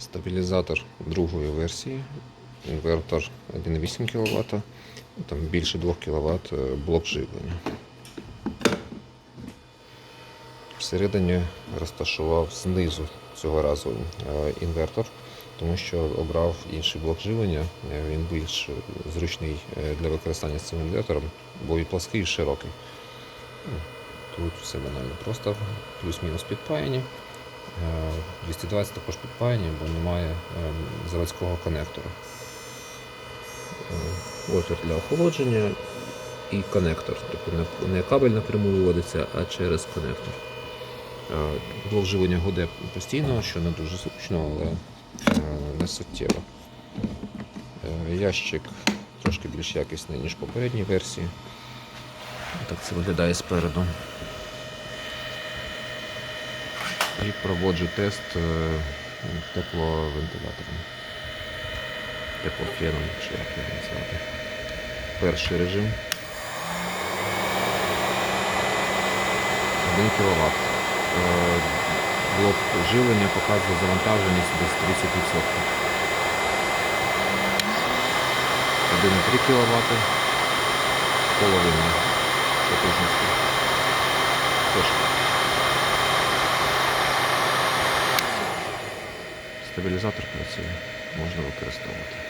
Стабілізатор другої версії, інвертор 1,8 кВт, там більше 2 кВт блок живлення. Всередині розташував знизу цього разу е, інвертор, тому що обрав інший блок живлення. Е, Він більш зручний е, для використання з цим інвертором, бо і плаский, і широкий. Ну, Тут все банально. Просто плюс-мінус підпаяні. Е, 220 також підпаяні, бо немає е, заводського конектора. Е, Отвір для охолодження і конектор. Тобто не- кабель напряму виводиться, а через конектор. Е, Блок живлення гуде постійно, що не дуже зручно, але е, не суттєво. Е, Ящик трошки більш якісний, ніж в попередній версії. Так це виглядає спереду. І проводжу тест е, тепловентилятором. Теплофеном, чи як його назвати. Перший режим. 1 кВт. Блок живлення показує завантаженість десь 30%. 1,3 кВт. Половина потужності. Теж. Стабілізатор працює, можна використовувати.